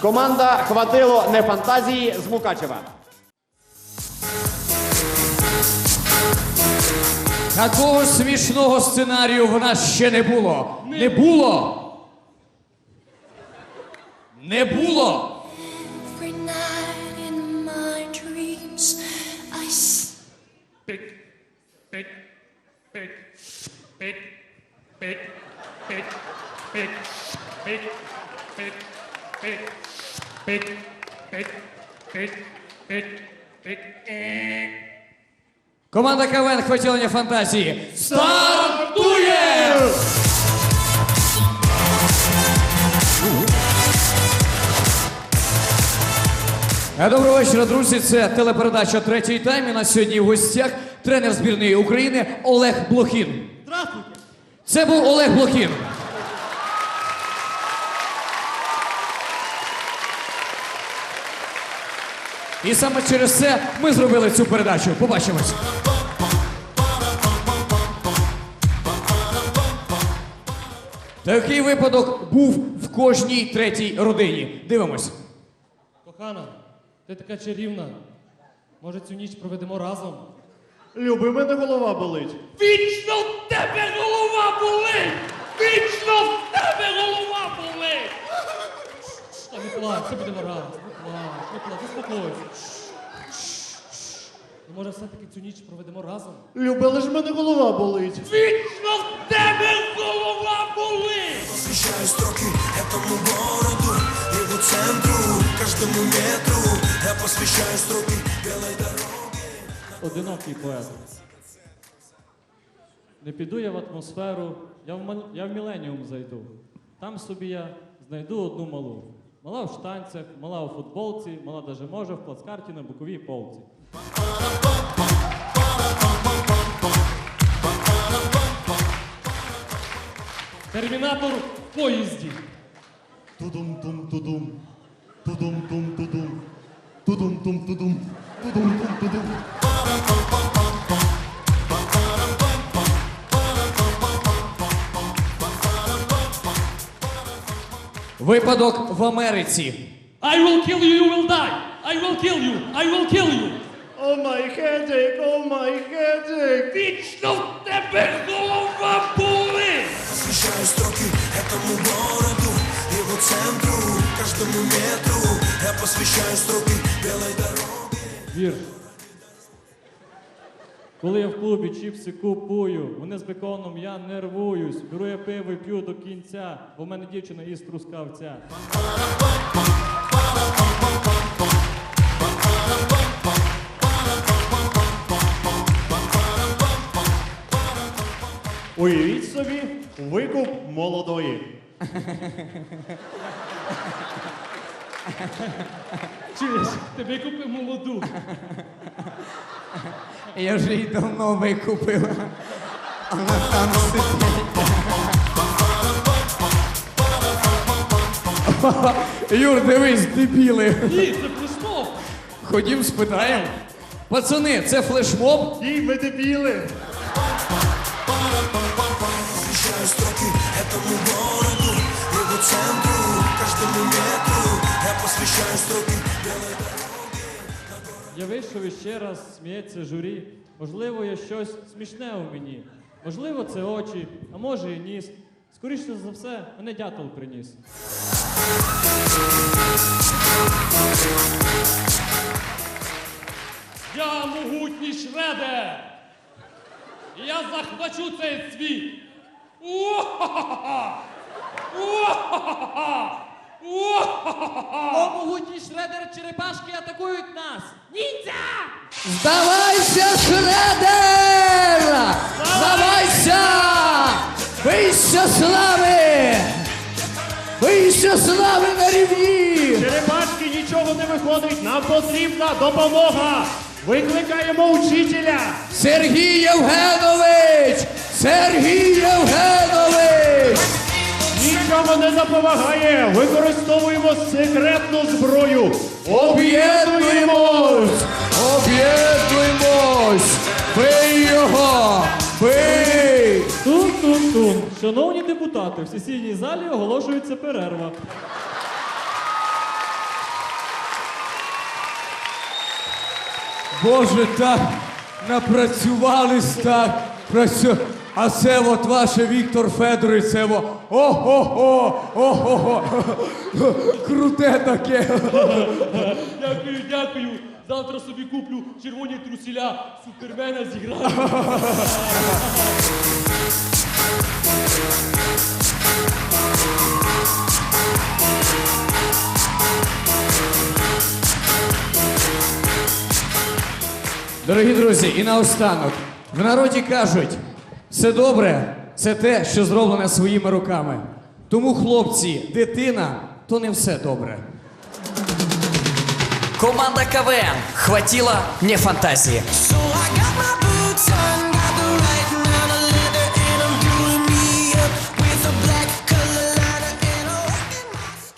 Команда хватило не фантазії з Мукачева. Такого смішного сценарію в нас ще не було. Не було. Не було. Every night in my dreams, Команда КВН «Хватилення фантазії» стартує! Е, Доброго вечора, друзі. Це телепередача третій тайм. І на сьогодні в гостях тренер збірної України Олег Блохін. Здравствуйте. Це був Олег Блохін. І саме через це ми зробили цю передачу. Побачимось. Такий випадок був в кожній третій родині. Дивимось. Кохана, ти така чарівна. Може, цю ніч проведемо разом? Люби, мене голова болить. Вічно в тебе голова болить! Вічно в тебе голова болить! Плач, це будемо разом. Не плач, не плач, заспокойся. Ну, може, все-таки цю ніч проведемо разом? Люби, але ж мене голова болить. Вічно в тебе голова болить! Посвящаю строки этому городу, его центру, каждому метру. Я посвящаю строки белой дороги. Одинокий поет. Не піду я в атмосферу, я в, мал- я в міленіум зайду. Там собі я знайду одну малу. Мала в штанцях, мала у футболці, мала даже може в плацкарті на боковій полці. Термінатор в поїзді. Тудум-тум-тудум. Тудум-тум-тудум. Тудум-тум-тудум. Тудум-тум-тудум. Випадок в Америці. I will kill you, you will die! I will kill you! I will kill you! О май headache, о май headache. Вічно в тебе голова болить! Посвящаю строки этому городу, его центру, каждому метру. Я посвящаю строки белой дороги. Вірш. Коли я в клубі чіпси купую, вони з беконом я нервуюсь. Беру я пиво і п'ю до кінця, бо в мене дівчина із трускавця. Уявіть собі, викуп молодої. Чуєш, ти викупив молоду. Я вже її давно викупила. Вона там сидить. Юр, дивись, дебіли. Ні, це флешмоб. Ходім, спитаємо. Пацани, це флешмоб? Ні, ми дебіли. Я вийшов іще раз, сміється журі. Можливо, є щось смішне у мені. Можливо, це очі, а може і ніс. Скоріше за все, мене дятел приніс. Я могутній шредер! І я захвачу цей світ! Уа-ха-ха-ха! Уа-ха-ха-ха! Могутній шредер черепашки атакують нас! Ніндзя! Здавайся, Шредер! Здавайся! Бийся слави! Бийся слави на рівні! Черепашки нічого не виходить, нам потрібна допомога. Викликаємо учителя. Сергій Євгенович! Сергій Євгенович! Команда допомагає. Використовуємо секретну зброю. Об'єднуємось! Об'єднуємось! Бий його! Бий! Тун-тун-тун! Шановні депутати, в сесійній залі оголошується перерва. Боже, так напрацювались так. працю- а це от ваше Віктор Федорович, це во. О-хо-хо! О-хо-хо! Круте таке. Дякую, дякую. Завтра собі куплю червоні трусіля супермена зіграю. Дорогі друзі, і наостанок. В народі кажуть, все добре це те, що зроблене своїми руками. Тому, хлопці, дитина то не все добре. Команда КВН. Хватило мне фантазии. So I got my boots on